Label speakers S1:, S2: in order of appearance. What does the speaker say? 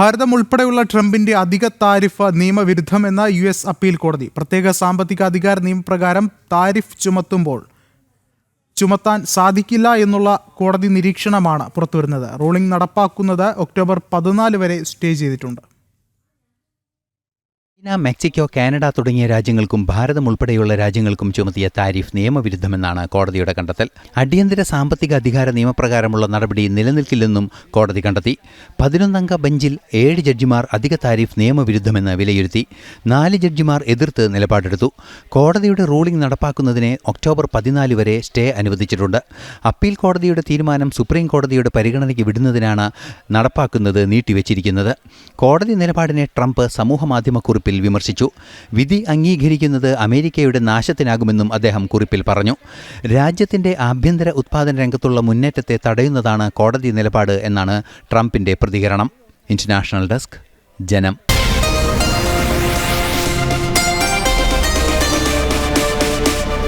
S1: ഭാരതം ഉൾപ്പെടെയുള്ള ട്രംപിന്റെ അധിക താരിഫ് നിയമവിരുദ്ധമെന്ന യു എസ് അപ്പീൽ കോടതി. പ്രത്യേക സാമ്പത്തിക അധികാര നിയമപ്രകാരം താരിഫ് ചുമത്തുമ്പോൾ ചുമത്താൻ സാധിക്കില്ല എന്നുള്ള കോടതി നിരീക്ഷണമാണ് പുറത്തുവരുന്നത്. റൂളിംഗ് നടപ്പാക്കുന്നത് ഒക്ടോബർ പതിനാല് വരെ സ്റ്റേ ചെയ്തിട്ടുണ്ട്.
S2: ചൈന മെക്സിക്കോ കാനഡ തുടങ്ങിയ രാജ്യങ്ങൾക്കും ഭാരതം ഉൾപ്പെടെയുള്ള രാജ്യങ്ങൾക്കും ചുമത്തിയ താരിഫ് നിയമവിരുദ്ധമെന്നാണ് കോടതിയുടെ കണ്ടെത്തൽ. അടിയന്തര സാമ്പത്തിക അധികാര നിയമപ്രകാരമുള്ള നടപടി നിലനിൽക്കില്ലെന്നും കോടതി കണ്ടെത്തി. പതിനൊന്നംഗ ബെഞ്ചിൽ ഏഴ് ജഡ്ജിമാർ അധിക താരിഫ് നിയമവിരുദ്ധമെന്ന് വിലയിരുത്തി. നാല് ജഡ്ജിമാർ എതിർത്ത് നിലപാടെടുത്തു. കോടതിയുടെ റൂളിംഗ് നടപ്പാക്കുന്നതിന് ഒക്ടോബർ പതിനാല് വരെ സ്റ്റേ അനുവദിച്ചിട്ടുണ്ട്. അപ്പീൽ കോടതിയുടെ തീരുമാനം സുപ്രീം കോടതിയുടെ പരിഗണനയ്ക്ക് വിടുന്നതിനാണ് നടപ്പാക്കുന്നത് നീട്ടിവെച്ചിരിക്കുന്നത്. കോടതി നിലപാടിനെ ട്രംപ് സമൂഹമാധ്യമക്കുറിപ്പിൽ വിമർശിച്ചു. വിധി അംഗീകരിക്കുന്നത് അമേരിക്കയുടെ നാശത്തിനാകുമെന്നും അദ്ദേഹം കുറിപ്പിൽ പറഞ്ഞു. രാജ്യത്തിന്റെ ആഭ്യന്തര ഉത്പാദന രംഗത്തുള്ള മുന്നേറ്റത്തെ തടയുന്നതാണ് കോടതി നിലപാട് എന്നാണ് ട്രംപിന്റെ പ്രതികരണം. ഇന്റർനാഷണൽ ഡെസ്ക് ജനം.